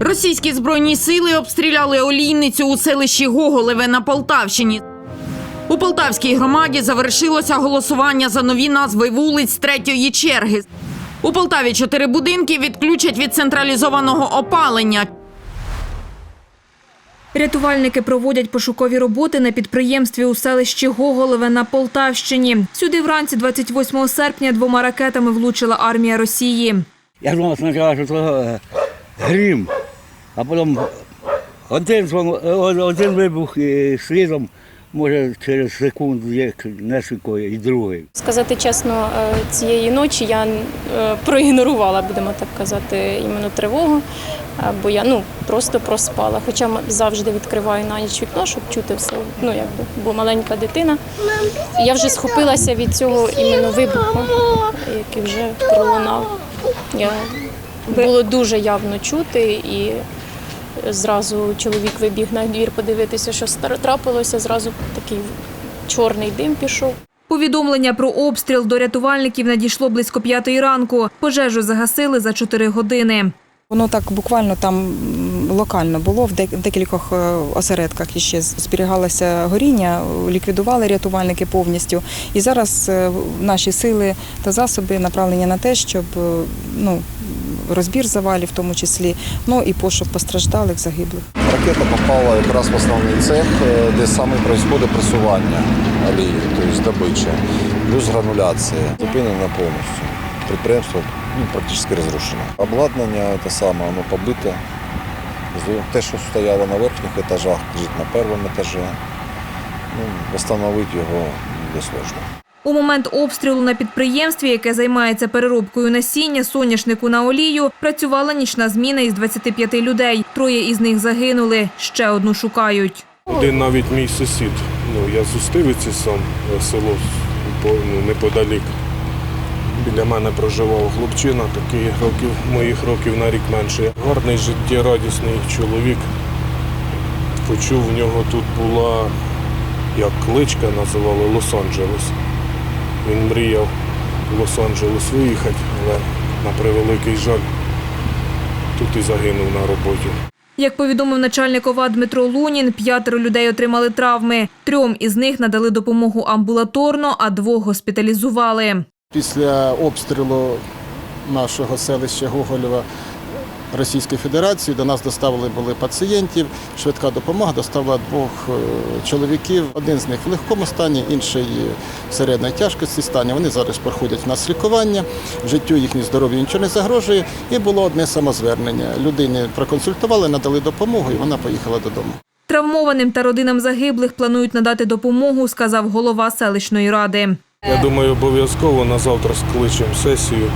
Російські збройні сили обстріляли олійницю у селищі Гоголеве на Полтавщині. У Полтавській громаді завершилося голосування за нові назви вулиць третьої черги. У Полтаві чотири будинки відключать від централізованого опалення. Рятувальники проводять пошукові роботи на підприємстві у селищі Гоголеве на Полтавщині. Сюди вранці 28 серпня двома ракетами влучила армія Росії. Я думав спочатку, що це е, грім, а потім один, звон- е, один вибух і слідом, може через секунду, як нескільки, і другий. Сказати чесно, е, цієї ночі я е, проігнорувала, будемо так казати, іменно тривогу, е, бо я ну просто проспала. Хоча завжди відкриваю на ніч вікно, щоб чути все. Ну якби, бо маленька дитина. Я вже схопилася від цього іменно вибуху, який вже пролунав. Я було дуже явно чути і. Зразу чоловік вибіг на двір подивитися, що трапилося. Зразу такий чорний дим пішов. Повідомлення про обстріл до рятувальників надійшло близько п'ятої ранку. Пожежу загасили за чотири години. Воно так буквально там локально було в декількох е, осередках іще зберігалося горіння, ліквідували рятувальники повністю. І зараз е, наші сили та засоби направлені на те, щоб е, ну, розбір завалів, в тому числі, ну і пошук постраждалих, загиблих. Ракета попала якраз в основний цех, е, де саме відбувається пресування олії, тобто добича, плюс грануляція. Зупинена повністю. Підприємство ну, практично розрушено. Обладнання те саме, воно побите. Те, що стояло на верхніх етажах, на першому етажі. Ну, встановити його буде сложно. У момент обстрілу на підприємстві, яке займається переробкою насіння, соняшнику на олію, працювала нічна зміна із 25 людей. Троє із них загинули, ще одну шукають. Один навіть мій сусід. Ну, я з Устивиці сам, е, село ну, неподалік. Біля мене проживав хлопчина, такий років, моїх років на рік менше. Гарний життєрадісний чоловік. Почув, в нього тут була, як кличка називали Лос-Анджелес. Він мріяв в Лос-Анджелес виїхати, але на превеликий жаль тут і загинув на роботі. Як повідомив начальник ОВА Дмитро Лунін, п'ятеро людей отримали травми. Трьом із них надали допомогу амбулаторно, а двох госпіталізували. Після обстрілу нашого селища Гоголєва Російської Федерації до нас доставили були пацієнтів. Швидка допомога доставила двох е, чоловіків. Один з них в легкому стані, інший в середньої тяжкості стані. Вони зараз проходять в нас лікування. Життю їхнє здоров'ю нічого не загрожує. І було одне самозвернення. Людині проконсультували, надали допомогу, і вона поїхала додому. Травмованим та родинам загиблих планують надати допомогу, сказав голова селищної ради. Я думаю, обов'язково на завтра скличемо сесію.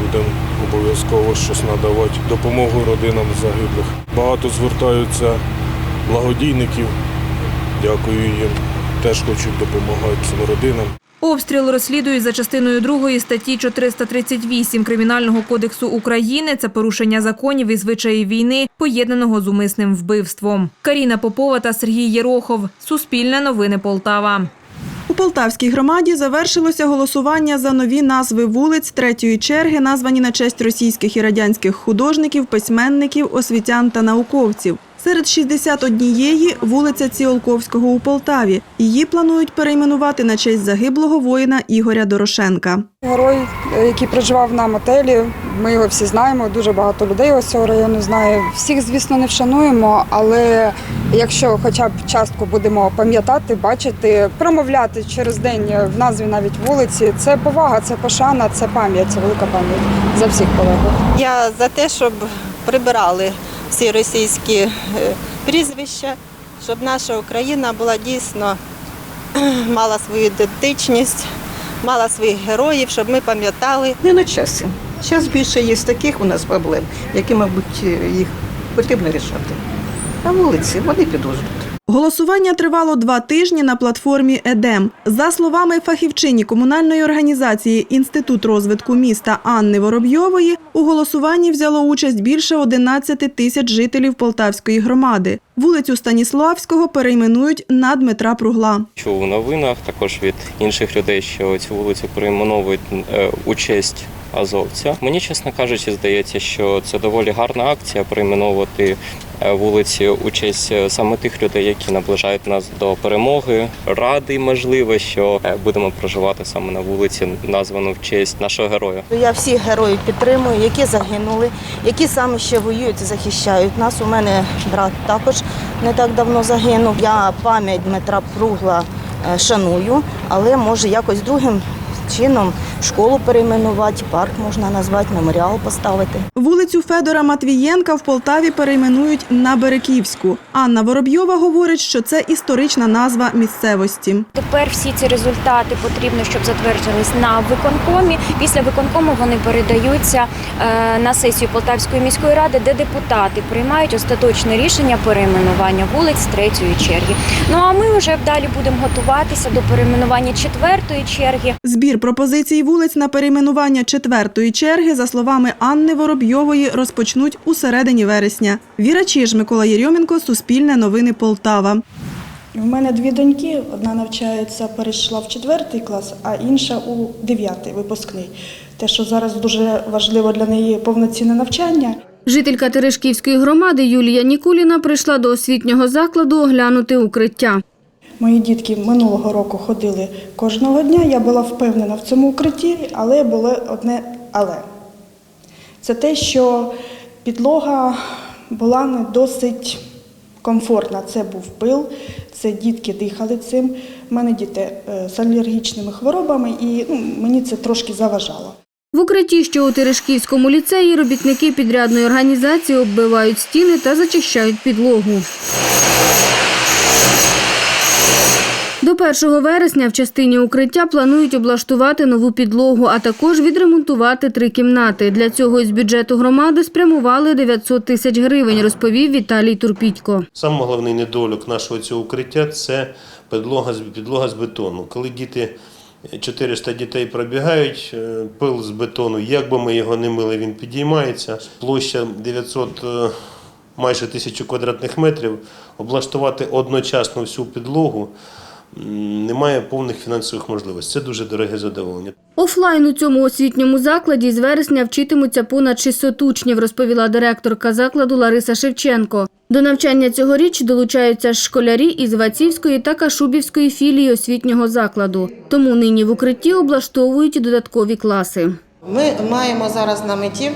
Будемо обов'язково щось надавати допомогу родинам загиблих. Багато звертаються благодійників. Дякую їм. Теж хочуть допомагати цим родинам. Обстріл розслідують за частиною 2 статті 438 Кримінального кодексу України. Це порушення законів і звичаїв війни, поєднаного з умисним вбивством. Каріна Попова та Сергій Єрохов. Суспільне новини Полтава. У Полтавській громаді завершилося голосування за нові назви вулиць третьої черги, названі на честь російських і радянських художників, письменників, освітян та науковців. Серед 61 вулиця Ціолковського у Полтаві. Її планують перейменувати на честь загиблого воїна Ігоря Дорошенка. Герой, який проживав в нам отелі, ми його всі знаємо. Дуже багато людей ось цього району знає. Всіх, звісно, не вшануємо, але якщо хоча б частку будемо пам'ятати, бачити, промовляти через день в назві навіть вулиці, це повага, це пошана, це пам'ять, це велика пам'ять за всіх полеглих. Я за те, щоб прибирали всі російські е, прізвища, щоб наша Україна була дійсно мала свою ідентичність, мала своїх героїв, щоб ми пам'ятали. Не на часі. Зараз більше є таких у нас проблем, які, мабуть, їх потрібно рішати. На вулиці вони підождуть. Голосування тривало два тижні на платформі ЕДЕМ. За словами фахівчині комунальної організації Інститут розвитку міста Анни Воробйової, у голосуванні взяло участь більше 11 тисяч жителів Полтавської громади. Вулицю Станіславського перейменують на Дмитра Пругла. Чув у новинах також від інших людей, що цю вулицю перейменовують е, у честь азовця. Мені, чесно кажучи, здається, що це доволі гарна акція перейменовувати е, вулиці у честь е, саме тих людей, які наближають нас до перемоги. Радий, можливо, що е, будемо проживати саме на вулиці, названу в честь нашого героя. Я всіх героїв підтримую, які загинули, які саме ще воюють і захищають нас. У мене брат також не так давно загинув. Я пам'ять Дмитра Пругла шаную, але може якось другим чином школу перейменувати, парк можна назвати, меморіал поставити. Вулицю Федора Матвієнка в Полтаві перейменують на Береківську. Анна Воробйова говорить, що це історична назва місцевості. Тепер всі ці результати потрібно, щоб затвердились на виконкомі. Після виконкому вони передаються е, на сесію Полтавської міської ради, де депутати приймають остаточне рішення перейменування вулиць третьої черги. Ну а ми вже далі будемо готуватися до перейменування четвертої черги. Збір пропозицій вулиць на перейменування четвертої черги, за словами Анни Воробйової, розпочнуть у середині вересня. Віра Чиж, Микола Єрьоменко, Суспільне новини Полтава. У мене дві доньки. Одна навчається, перейшла в четвертий клас, а інша у дев'ятий випускний. Те, що зараз дуже важливо для неї повноцінне навчання. Жителька Терешківської громади Юлія Нікуліна прийшла до освітнього закладу оглянути укриття. Мої дітки минулого року ходили кожного дня. Я була впевнена в цьому укритті, але було одне але. Це те, що підлога була не досить комфортна. Це був пил, це дітки дихали цим. У мене діти е, з алергічними хворобами, і ну, мені це трошки заважало. В укритті, що у Терешківському ліцеї, робітники підрядної організації оббивають стіни та зачищають підлогу. До 1 вересня в частині укриття планують облаштувати нову підлогу, а також відремонтувати три кімнати. Для цього із бюджету громади спрямували 900 тисяч гривень, розповів Віталій Турпітько. Саме головний недолік нашого цього укриття це підлога з підлога з бетону. Коли діти 400 дітей пробігають, е, пил з бетону, як би ми його не мили, він підіймається. Площа 900, е, майже тисячу квадратних метрів. Облаштувати одночасно всю підлогу немає повних фінансових можливостей. Це дуже дороге задоволення. Офлайн у цьому освітньому закладі з вересня вчитимуться понад 600 учнів, розповіла директорка закладу Лариса Шевченко. До навчання цьогоріч долучаються школярі із Вацівської та Кашубівської філії освітнього закладу. Тому нині в укритті облаштовують додаткові класи. Ми маємо зараз на меті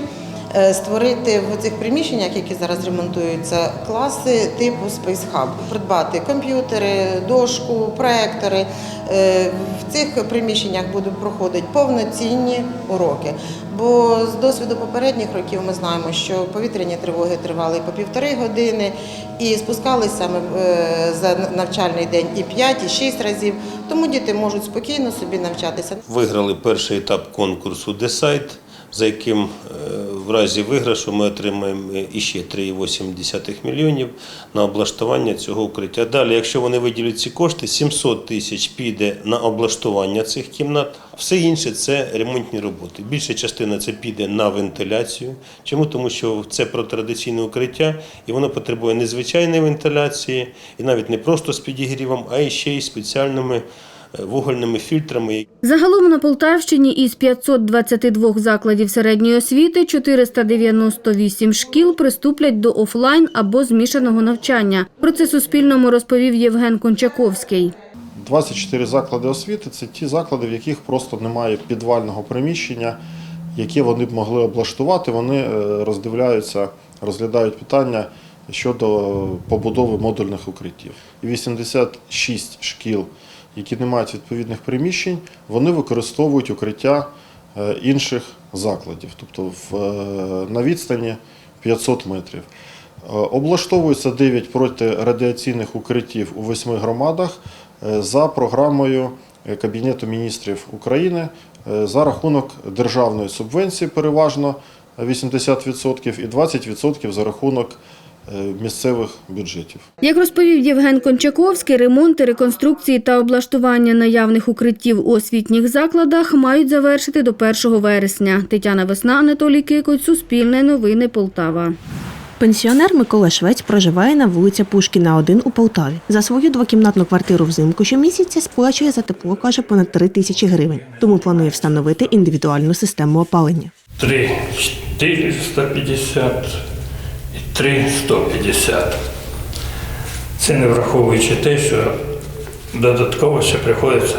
створити в цих приміщеннях, які зараз ремонтуються, класи типу Space Hub. Придбати комп'ютери, дошку, проектори. Е, В цих приміщеннях будуть проходити повноцінні уроки. Бо з досвіду попередніх років ми знаємо, що повітряні тривоги тривали по півтори години і спускалися саме е, за навчальний день і 5, і 6 разів. Тому діти можуть спокійно собі навчатися. Виграли перший етап конкурсу «Десайт», за яким е, в разі виграшу ми отримаємо іще 3,8 мільйонів на облаштування цього укриття. Далі, якщо вони виділять ці кошти, 700 тисяч піде на облаштування цих кімнат. Все інше це ремонтні роботи. Більша частина це піде на вентиляцію. Чому? Тому що це про традиційне укриття, і воно потребує незвичайної вентиляції, і навіть не просто з підігрівом, а й ще й спеціальними вугольними фільтрами. Загалом на Полтавщині із 522 закладів середньої освіти 498 шкіл приступлять до офлайн або змішаного навчання. Про це Суспільному розповів Євген Кончаковський. 24 заклади освіти це ті заклади, в яких просто немає підвального приміщення, яке вони б могли облаштувати. Вони е, роздивляються, розглядають питання щодо побудови модульних укриттів. 86 шкіл, які не мають відповідних приміщень, вони використовують укриття е, інших закладів, тобто е, на відстані 500 метрів. Е, Облаштовується 9 протирадіаційних укриттів у 8 громадах за програмою Кабінету міністрів України за рахунок державної субвенції переважно 80% і 20% за рахунок місцевих бюджетів. Як розповів Євген Кончаковський, ремонти, реконструкції та облаштування наявних укриттів у освітніх закладах мають завершити до 1 вересня. Тетяна Весна, Анатолій Кикоць, Суспільне новини Полтава. Пенсіонер Микола Швець проживає на вулиці Пушкіна 1 у Полтаві. За свою двокімнатну квартиру взимку щомісяця сплачує за тепло, каже, понад 3 тисячі гривень. Тому планує встановити індивідуальну систему опалення. 3 450 і 3 150. Це не враховуючи те, що додатково ще приходиться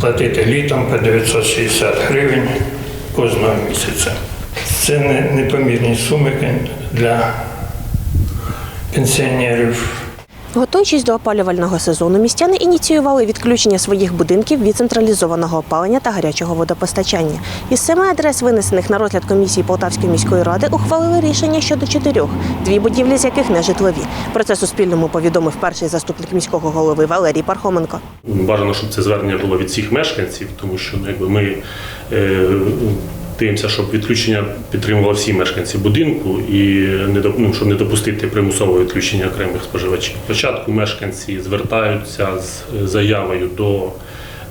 платити літом по 960 гривень кожного місяця. Це не- непомірні суми для пенсіонерів. Готуючись до опалювального сезону, містяни ініціювали відключення своїх будинків від централізованого опалення та гарячого водопостачання. Із семи адрес, винесених на розгляд комісії Полтавської міської ради, ухвалили рішення щодо чотирьох, дві будівлі з яких не житлові. Про це Суспільному повідомив перший заступник міського голови Валерій Пархоменко. Бажано, щоб це звернення було від всіх мешканців, тому що ну, якби ми е, дивимося, щоб відключення підтримували всі мешканці будинку і не ну, щоб не допустити примусового відключення окремих споживачів. Спочатку мешканці звертаються з заявою до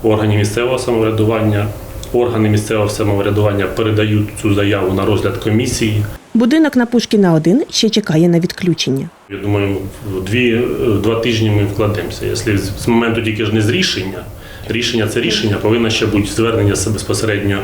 органів місцевого самоврядування. Органи місцевого самоврядування передають цю заяву на розгляд комісії. Будинок на Пушкіна 1 ще чекає на відключення. Я думаю, в дві два тижні ми вкладемося. Якщо з моменту тільки ж не з рішення, рішення це рішення, повинно ще бути звернення безпосередньо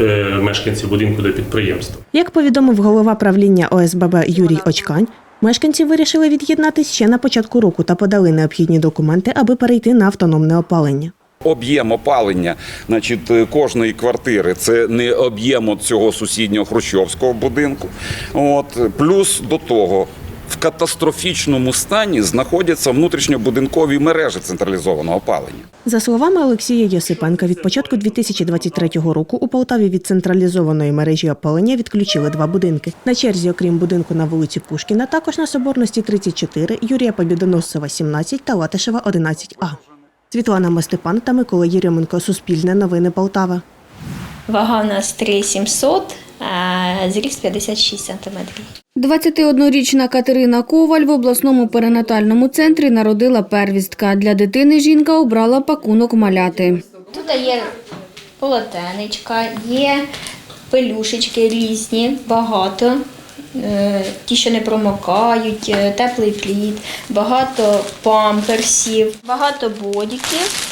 е, мешканців будинку до підприємства. Як повідомив голова правління ОСББ Юрій Очкань, мешканці вирішили від'єднатись ще на початку року та подали необхідні документи, аби перейти на автономне опалення. Об'єм опалення значить, е, кожної квартири це не об'єм цього сусіднього хрущовського будинку. От. Плюс до того. В катастрофічному стані знаходяться внутрішньобудинкові мережі централізованого опалення. За словами Олексія Йосипенка, від початку 2023 року у Полтаві від централізованої мережі опалення відключили два будинки. На черзі, окрім будинку на вулиці Пушкіна, також на Соборності 34, Юрія Побідоносцева 17 та Латишева 11А. Світлана Мостепан та Микола Єрьоменко. Суспільне новини Полтава. Вага у нас 3700, а зріст 56 сантиметрів. 21-річна Катерина Коваль в обласному перинатальному центрі народила первістка. Для дитини жінка обрала пакунок маляти. Тут є полотенечка, є пелюшечки різні, багато. Е, Ті, що не промокають, е, теплий плід, багато памперсів, багато бодіків,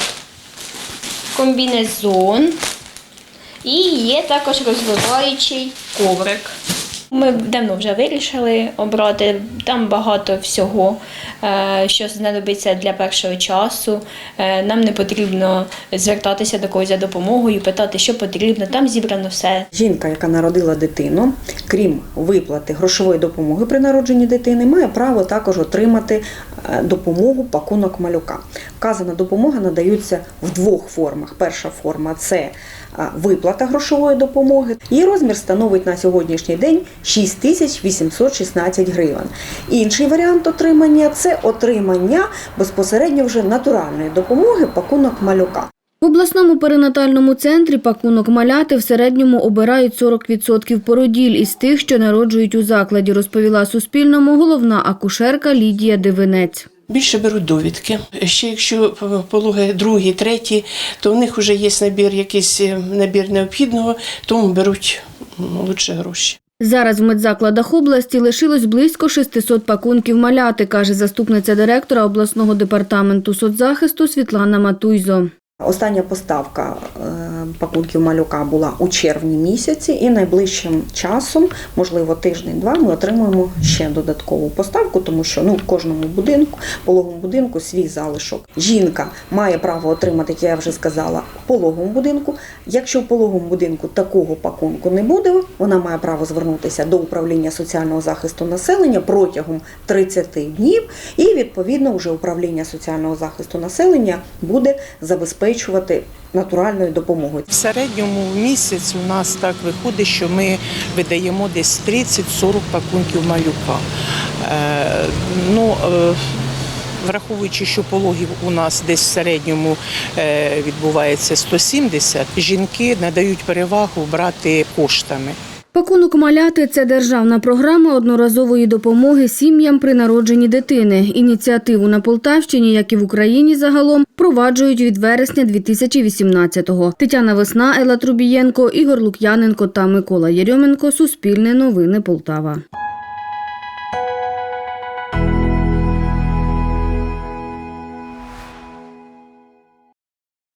комбінезон і є також розвиваючий коврик. Ми давно вже вирішили обрати там багато всього, е, що знадобиться для першого часу. Е, Нам не потрібно звертатися до когось за допомогою, питати, що потрібно. Там зібрано все. Жінка, яка народила дитину, крім виплати грошової допомоги при народженні дитини, має право також отримати е, допомогу пакунок малюка. Вказана допомога надаються в двох формах. Перша форма це виплата грошової допомоги. Її розмір становить на сьогоднішній день 6816 гривень. Інший варіант отримання це отримання безпосередньо вже натуральної допомоги пакунок малюка. В обласному перинатальному центрі пакунок маляти в середньому обирають 40% породіль із тих, що народжують у закладі, розповіла Суспільному головна акушерка Лідія Дивинець. Більше беруть довідки. Ще якщо пологи другі, треті, то в них вже є набір, якийсь е, набір необхідного, тому беруть лучше гроші. Зараз в медзакладах області лишилось близько 600 пакунків маляти, каже заступниця директора обласного департаменту соцзахисту Світлана Матуйзо. Остання поставка е, пакунків малюка була у червні місяці, і найближчим часом, можливо, тиждень-два, ми отримуємо ще додаткову поставку, тому що ну в кожному будинку, пологовому будинку свій залишок. Жінка має право отримати, як я вже сказала, в пологовому будинку. Якщо в пологовому будинку такого пакунку не буде, вона має право звернутися до управління соціального захисту населення протягом 30 днів, і відповідно вже управління соціального захисту населення буде забезпечувати натуральною допомогою. В середньому в місяць у нас так виходить, що ми видаємо десь 30-40 пакунків малюка. Е, ну, е, Враховуючи, що пологів у нас десь в середньому е, відбувається 170, жінки надають перевагу брати коштами. Пакунок маляти це державна програма одноразової допомоги сім'ям при народженні дитини. Ініціативу на Полтавщині, як і в Україні загалом, впроваджують від вересня 2018-го. Тетяна Весна, Елла Трубієнко, Ігор Лук'яненко та Микола Єрьоменко. Суспільне новини Полтава.